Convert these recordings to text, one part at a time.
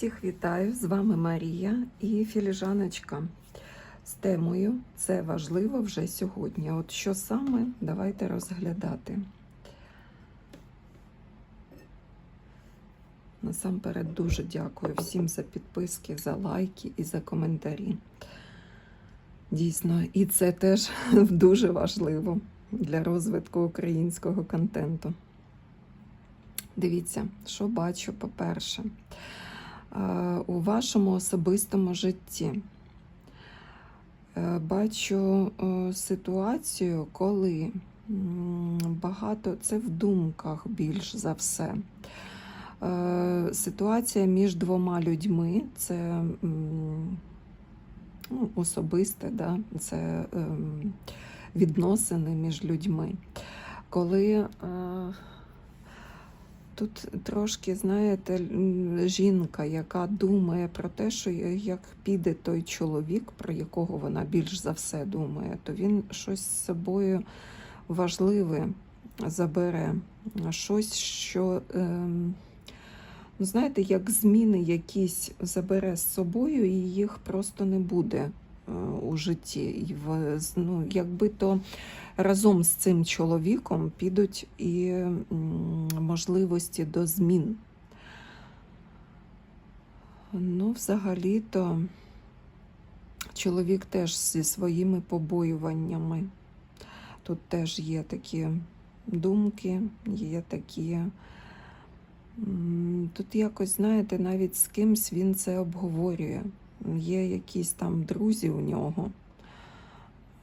Всіх вітаю! З вами Марія і філіжаночка з темою Це важливо вже сьогодні. От що саме, давайте розглядати. Насамперед дуже дякую всім за підписки, за лайки і за коментарі. Дійсно, і це теж дуже важливо для розвитку українського контенту. Дивіться, що бачу, по-перше, у вашому особистому житті. Е, Бачу е, ситуацію, коли багато це в думках більш за все. Е, Ситуація між двома людьми це ну, особисте, да? це ем, відносини між людьми. Коли е, тут трошки, знаєте, жінка, яка думає про те, що як піде той чоловік, про якого вона більш за все думає, то він щось з собою важливе забере, щось, що. Ем, Ну, знаєте, як зміни якісь забере з собою, і їх просто не буде у житті. І в, ну, якби то разом з цим чоловіком підуть і можливості до змін. Ну, взагалі-то чоловік теж зі своїми побоюваннями. Тут теж є такі думки, є такі. Тут якось, знаєте, навіть з кимсь він це обговорює. Є якісь там друзі у нього.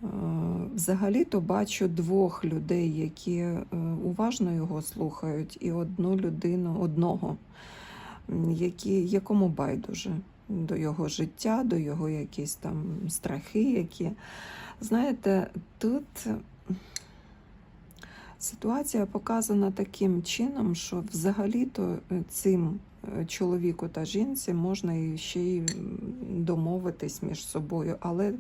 Е, Взагалі-то бачу двох людей, які е, уважно його слухають, і одну людину, одного, які, якому байдуже до його життя, до його якісь там страхи, які. Знаєте, тут Ситуація показана таким чином, що взагалі-то е, цим е, чоловіку та жінці можна ще й домовитись між собою, але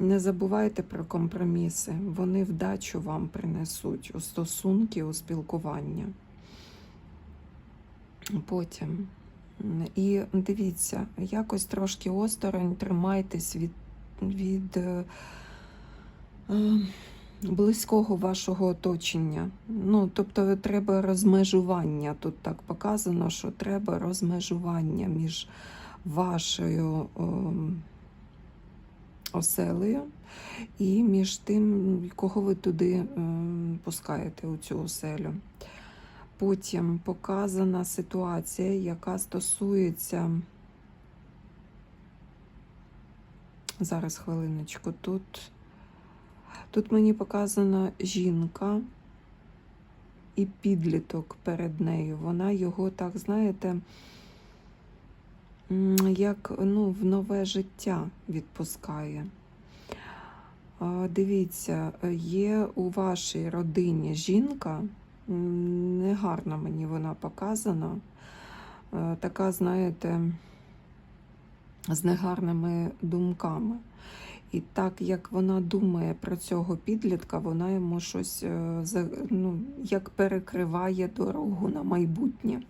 не забувайте про компроміси. Вони вдачу вам принесуть у стосунки, у спілкування. Потім. І дивіться, якось трошки осторонь тримайтесь від, від е, е, близького вашого оточення. Ну, тобто треба розмежування. Тут так показано, що треба розмежування між вашою ем, оселею і між тим, кого ви туди ем, пускаєте у цю оселю. Потім показана ситуація, яка стосується. Зараз хвилиночку. Тут Тут мені показана жінка і підліток перед нею. Вона його, так, знаєте, як ну, в нове життя відпускає. Дивіться, є у вашій родині жінка, м, негарна мені вона показана, така, знаєте, з негарними думками. І так як вона думає про цього підлітка, вона йому щось е, ну, як перекриває дорогу на майбутнє.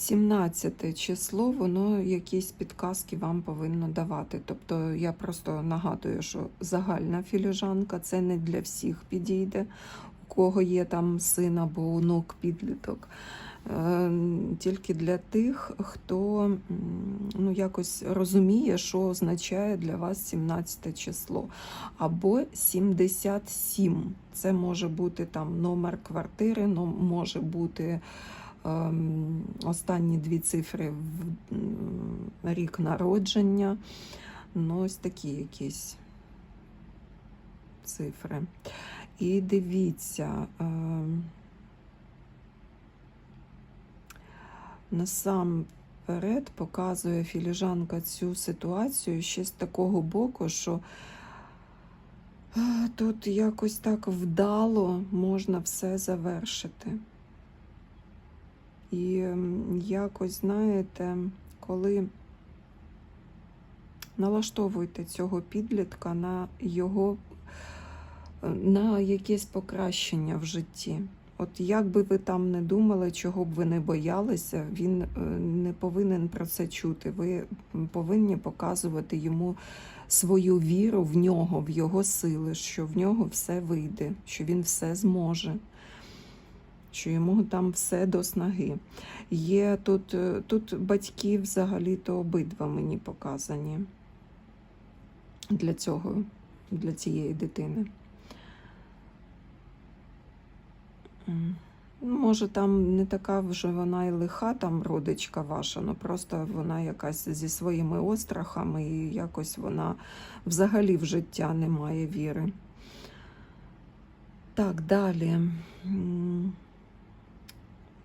17 число, воно якісь підказки вам повинно давати. Тобто я просто нагадую, що загальна філіжанка це не для всіх підійде, у кого є там син або онук підліток. Е, Тільки для тих, хто ну, якось розуміє, що означає для вас 17 число. Або 77. Це може бути там номер квартири, може бути ем, останні дві цифри в рік народження. Ну, ось такі якісь цифри. І дивіться. Насамперед показує філіжанка цю ситуацію ще з такого боку, що е, тут якось так вдало можна все завершити. І якось, знаєте, коли налаштовуєте цього підлітка на його на якесь покращення в житті. От як би ви там не думали, чого б ви не боялися, він е, не повинен про це чути. Ви повинні показувати йому свою віру в нього, в його сили, що в нього все вийде, що він все зможе, що йому там все до снаги. Є тут, е, тут батьки взагалі-то обидва мені показані для цього, для цієї дитини. М. Ну, Може, там не така вже вона і лиха, там родичка ваша, ну просто вона якась зі своїми острахами, і якось вона взагалі в життя не має віри. Так, далі.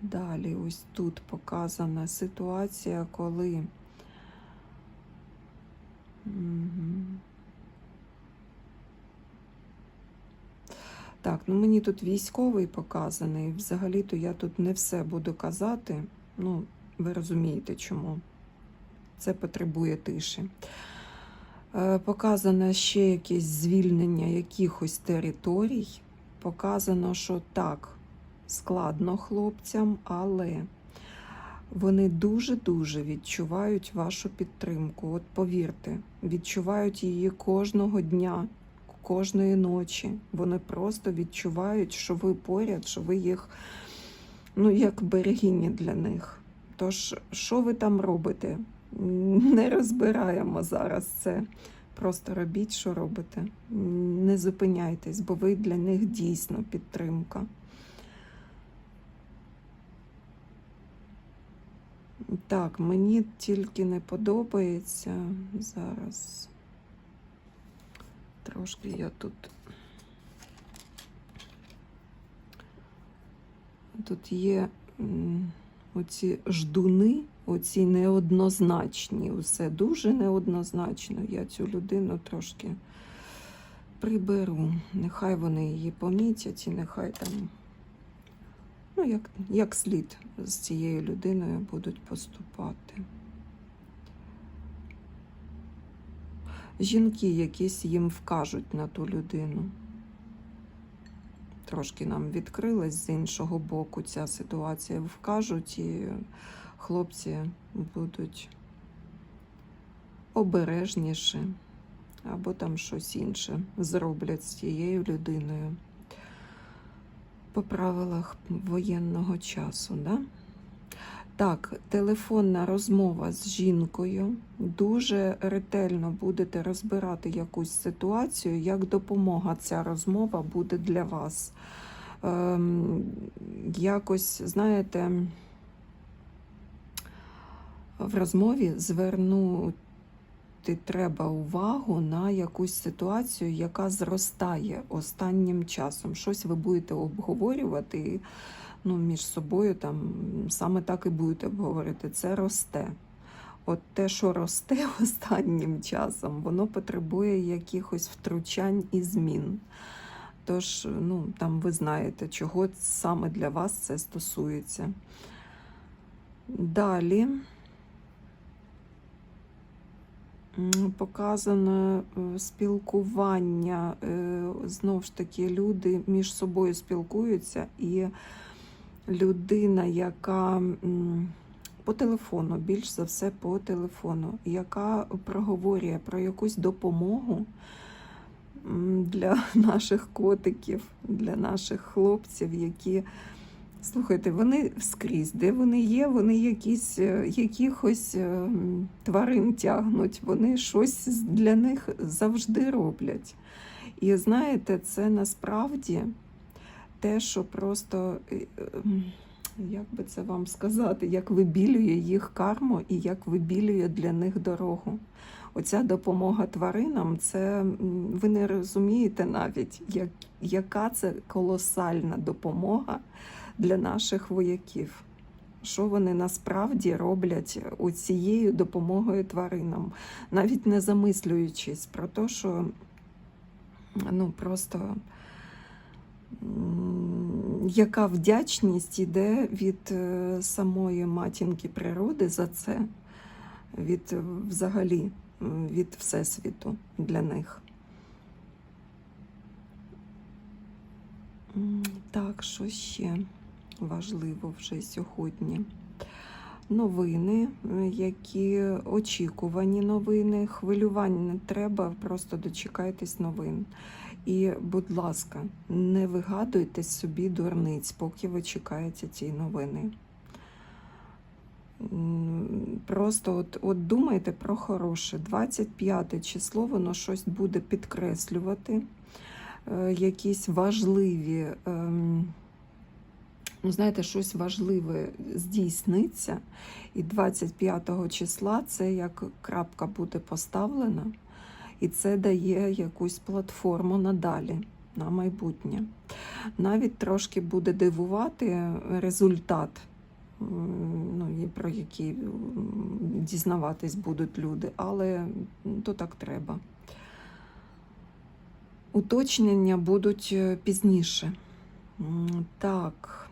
Далі, ось тут показана ситуація, коли. Так, ну мені тут військовий показаний. Взагалі-то я тут не все буду казати. Ну, ви розумієте чому. Це потребує тиші. Е, Показано ще якесь звільнення якихось територій. Показано, що так, складно хлопцям, але вони дуже-дуже відчувають вашу підтримку. От повірте, відчувають її кожного дня, кожної ночі. Вони просто відчувають, що ви поряд, що ви їх, ну, як берегині для них. Тож, що ви там робите? Не розбираємо зараз це. Просто робіть, що робите. Не зупиняйтесь, бо ви для них дійсно підтримка. Так, мені тільки не подобається зараз. Трошки я тут. Тут є оці ждуни, оці неоднозначні. Усе дуже неоднозначно. Я цю людину трошки приберу. Нехай вони її помітять і нехай там, ну, як, як слід з цією людиною будуть поступати. Жінки якісь їм вкажуть на ту людину. Трошки нам відкрилась з іншого боку ця ситуація. Вкажуть, і хлопці будуть обережніші, або там щось інше зроблять з цією людиною по правилах воєнного часу. Да? Так, телефонна розмова з жінкою. Дуже ретельно будете розбирати якусь ситуацію, як допомога ця розмова буде для вас. Ем, якось, знаєте, в розмові звернути треба увагу на якусь ситуацію, яка зростає останнім часом. Щось ви будете обговорювати. Ну, між собою там саме так і будете обговорити. Це росте. От те, що росте останнім часом, воно потребує якихось втручань і змін. Тож, ну, там ви знаєте, чого саме для вас це стосується. Далі показано е, спілкування. Е, Знов ж таки, люди між собою спілкуються і людина, яка по телефону, більш за все по телефону, яка проговорює про якусь допомогу для наших котиків, для наших хлопців, які, слухайте, вони скрізь, де вони є, вони якісь, е, якихось е, тварин тягнуть, вони щось для них завжди роблять. І знаєте, це насправді те, що просто, е, ем, як би це вам сказати, як вибілює їх карму і як вибілює для них дорогу. Оця допомога тваринам, це ви не розумієте навіть, як, яка це колосальна допомога для наших вояків. Що вони насправді роблять цією допомогою тваринам, навіть не замислюючись про те, що ну просто яка вдячність іде від е, самої матінки природи за це, від е, взагалі від Всесвіту для них. Так, що ще важливо вже сьогодні? Новини, е, які очікувані новини, хвилювань не треба, просто дочекайтесь новин. І, будь ласка, не вигадуйте собі дурниць, поки ви чекаєте ці новини. Просто от, от думайте про хороше. 25 число воно щось буде підкреслювати, е, якісь важливі, ем, ну, знаєте, щось важливе здійсниться. І 25 числа це як крапка буде поставлена, і це дає якусь платформу надалі, на майбутнє. Навіть трошки буде дивувати результат, ну, про який дізнаватись будуть люди, але то так треба. Уточнення будуть е, пізніше. Так. Е,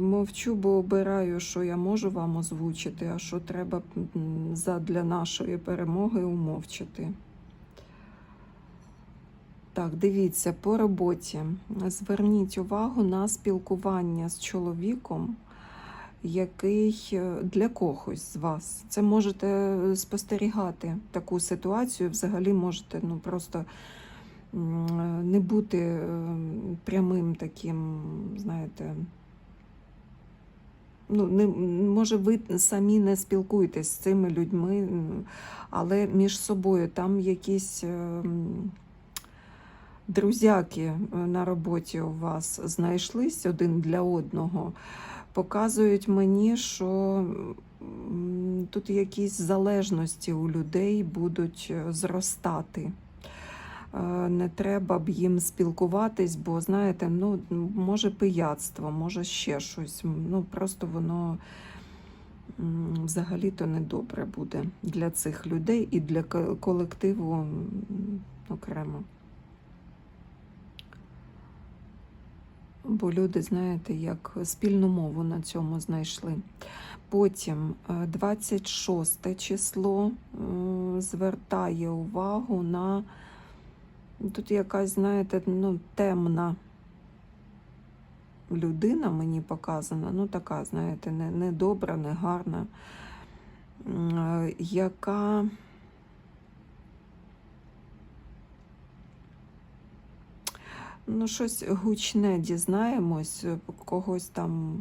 Мовчу, бо обираю, що я можу вам озвучити, а що треба м, задля нашої перемоги умовчати. Так, дивіться, по роботі. Зверніть увагу на спілкування з чоловіком, який е, для когось з вас. Це можете спостерігати таку ситуацію. Взагалі можете ну, просто не бути е, прямим таким, знаєте. Ну, не, може, ви самі не спілкуєтесь з цими людьми, але між собою там якісь ем, друзяки е, на роботі у вас знайшлись один для одного, показують мені, що тут якісь залежності у людей будуть е, зростати. Е, Не треба б їм спілкуватись, бо знаєте, ну може пияцтво, може ще щось. Ну просто воно взагалі-то недобре буде для цих людей і для колективу окремо. Бо люди, знаєте, як спільну мову на цьому знайшли. Потім е, 26 число е, звертає увагу на тут якась, знаєте, ну, темна людина мені показана, ну така, знаєте, не, не добра, не гарна, е, яка ну, щось гучне дізнаємось, е, когось там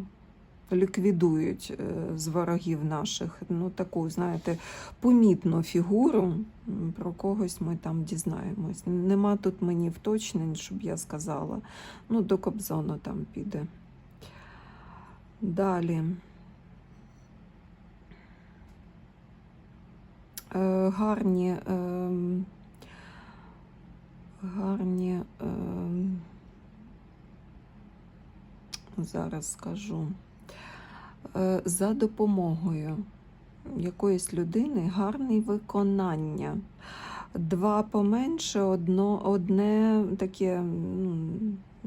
ліквідують е, з ворогів наших. Ну, таку, знаєте, помітну фігуру, про когось ми там дізнаємось. Нема тут мені вточнень, щоб я сказала. Ну, до Кобзона там піде. Далі. Е, гарні, ем, гарні, ем, зараз скажу. Е, За допомогою якоїсь людини гарне виконання. Два поменше, одно, одне таке, ну,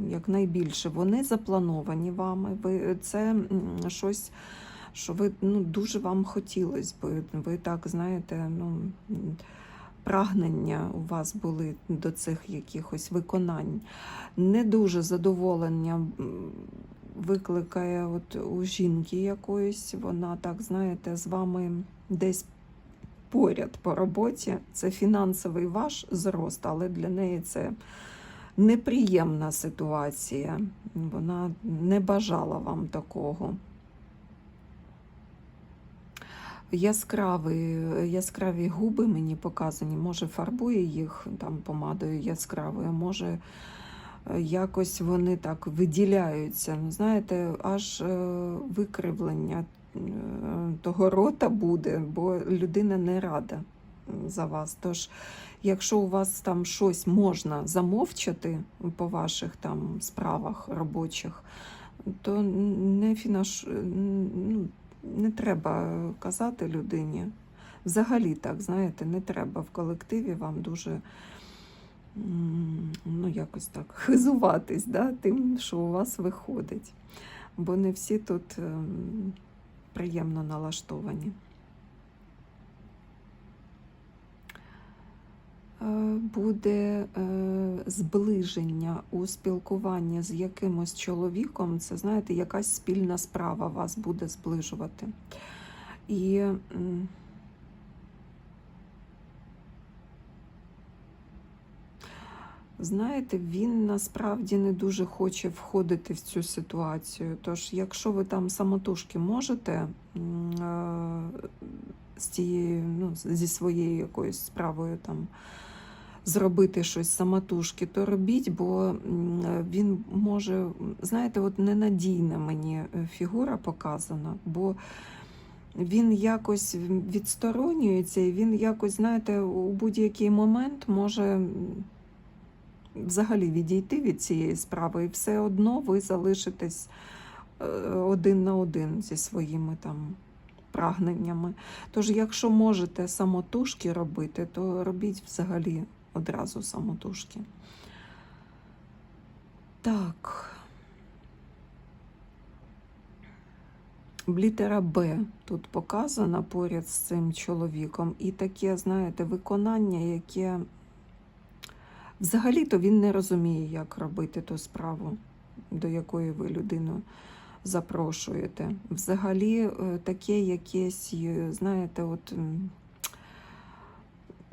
як найбільше. Вони заплановані вами. Ви, це щось, що ви ну, дуже вам хотілося би. Ви так знаєте, ну. Прагнення у вас були до цих якихось виконань. Не дуже задоволення викликає от у жінки якоїсь, вона так, знаєте, з вами десь поряд по роботі. Це фінансовий ваш зрост, але для неї це неприємна ситуація. Вона не бажала вам такого. Яскраві, яскраві губи мені показані, може фарбує їх там помадою яскравою, може якось вони так виділяються. Ну, знаєте, аж е, викривлення е, того рота буде, бо людина не рада за вас. Тож, якщо у вас там щось можна замовчати по ваших там справах робочих, то не фінаш... ну, не треба казати людині. Взагалі так, знаєте, не треба в колективі вам дуже ну, якось так хизуватись да, тим, що у вас виходить. Бо не всі тут ем, приємно налаштовані. буде е, зближення у спілкуванні з якимось чоловіком, це знаєте, якась спільна справа вас буде зближувати. І знаєте, він насправді не дуже хоче входити в цю ситуацію. Тож, якщо ви там самотужки можете е, з цією, ну, зі своєю якоюсь справою там зробити щось самотужки, то робіть, бо він може, знаєте, от ненадійна мені е, фігура показана, бо він якось відсторонюється, і він якось, знаєте, у будь-який момент може взагалі відійти від цієї справи, і все одно ви залишитесь е, один на один зі своїми там прагненнями. Тож, якщо можете самотужки робити, то робіть взагалі одразу самотужки. Так. Літера Б тут показана поряд з цим чоловіком. І таке, знаєте, виконання, яке взагалі-то він не розуміє, як робити ту справу, до якої ви людину запрошуєте. Взагалі, е, таке якесь, е, знаєте, от.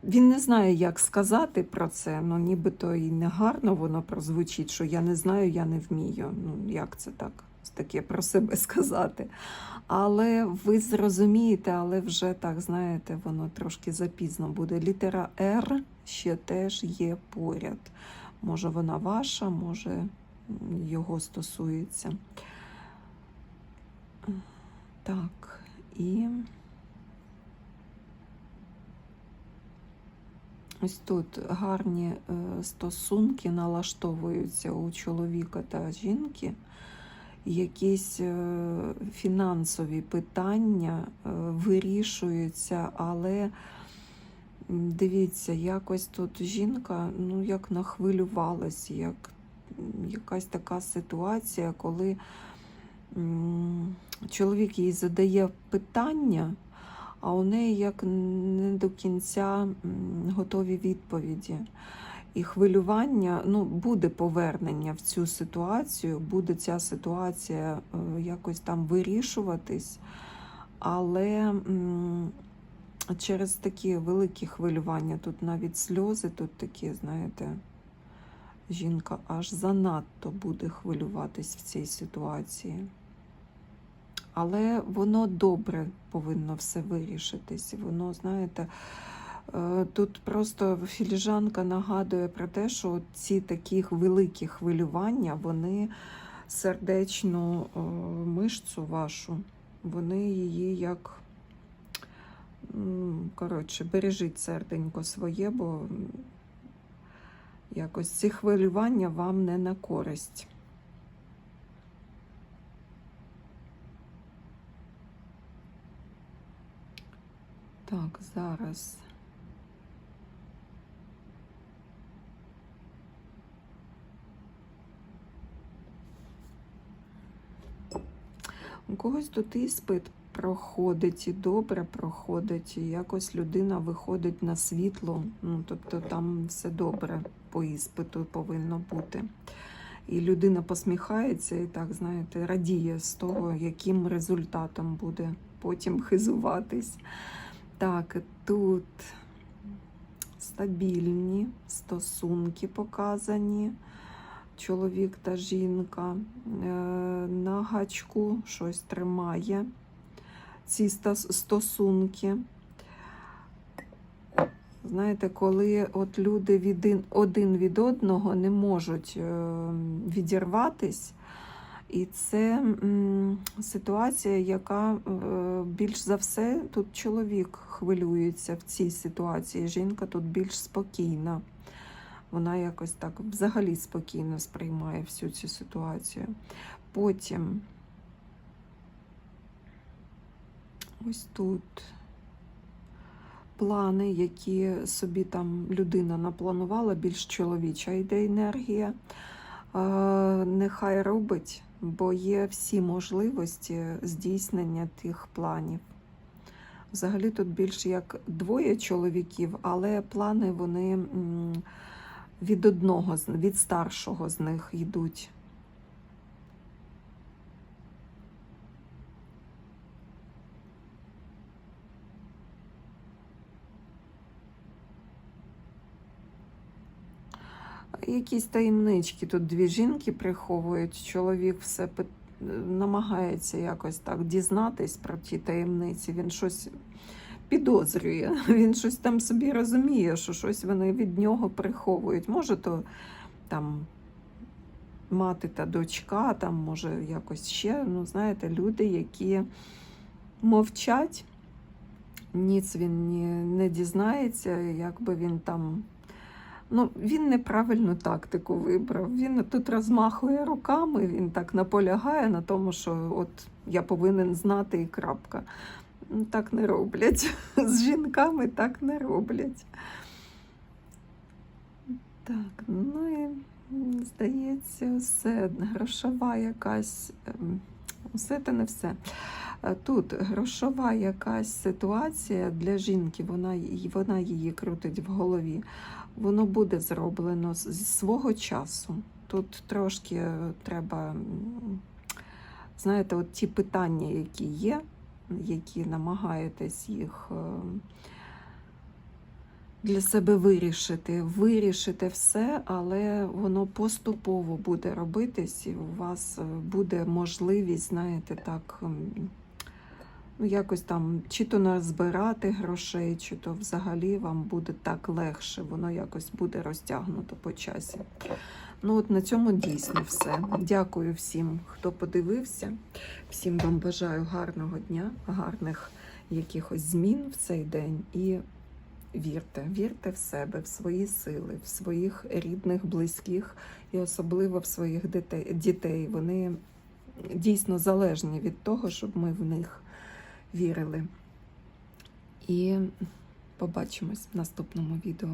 Він не знає, як сказати про це, ну нібито і не гарно воно прозвучить, що я не знаю, я не вмію. Ну, як це так? Таке про себе сказати. Але ви зрозумієте, але вже так, знаєте, воно трошки запізно буде. Літера Р ще теж є поряд. Може, вона ваша, може його стосується. Так, і. Ось тут гарні е, стосунки налаштовуються у чоловіка та жінки. Якісь е, фінансові питання е, вирішуються, але дивіться, якось тут жінка ну, як нахвилювалась, як якась така ситуація, коли чоловік їй задає питання, а у неї як не до кінця готові відповіді. І хвилювання, ну, буде повернення в цю ситуацію, буде ця ситуація е, якось там вирішуватись, але через такі великі хвилювання, тут навіть сльози, тут такі, знаєте, жінка аж занадто буде хвилюватись в цій ситуації. Але воно добре повинно все вирішитись. Воно, знаєте, тут просто філіжанка нагадує про те, що ці такі великі хвилювання, вони сердечну е, мишцю вашу, вони її як. Коротше, бережіть серденько своє, бо якось ці хвилювання вам не на користь. Так, зараз. У когось тут іспит проходить і добре проходить, і якось людина виходить на світло. Ну, тобто там все добре по іспиту повинно бути. І людина посміхається і так, знаєте, радіє з того, яким результатом буде потім хизуватись. Так, тут стабільні стосунки показані. Чоловік та жінка е, на гачку щось тримає. Ці стосунки. Знаєте, коли от люди від, один від одного не можуть е, відірватись, і це ситуація, яка е, більш за все тут чоловік хвилюється в цій ситуації. Жінка тут більш спокійна. Вона якось так взагалі спокійно сприймає всю цю ситуацію. Потім ось тут плани, які собі там людина напланувала, більш чоловіча йде енергія. Е, Нехай робить, бо є всі можливості здійснення тих планів. Взагалі тут більше як двоє чоловіків, але плани вони від одного, з- від старшого з них йдуть. Якісь таємнички тут дві жінки приховують. Чоловік все намагається якось так дізнатись про ті таємниці. Він щось підозрює. Він щось там собі розуміє, що щось вони від нього приховують. Може, то там мати та дочка, там може якось ще. Ну, знаєте, люди, які мовчать, ніц він не дізнається, якби він там. Ну, він неправильну тактику вибрав. Він тут розмахує руками, він так наполягає на тому, що от я повинен знати і крапка. Так не роблять. З жінками так не роблять. Так, ну і здається, все. Грошова якась. ем, Все та не все. Е, Тут грошова якась ситуація для жінки, вона, вона її крутить в голові. Воно буде зроблено зі свого часу. Тут трошки е, треба, знаєте, от ті питання, які є, які намагаєтесь їх е, для себе вирішити. Вирішите все, але воно поступово буде робитись, і у вас е, буде можливість, знаєте, так. Ну, якось там чи то назбирати грошей, чи то взагалі вам буде так легше, воно якось буде розтягнуто по часі. Ну от на цьому дійсно все. Дякую всім, хто подивився. Всім вам бажаю гарного дня, гарних якихось змін в цей день. І вірте, вірте в себе, в свої сили, в своїх рідних, близьких і особливо в своїх дітей. Вони дійсно залежні від того, щоб ми в них вірили. І побачимось в наступному відео.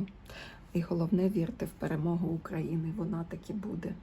І головне, вірте в перемогу України. Вона таки буде.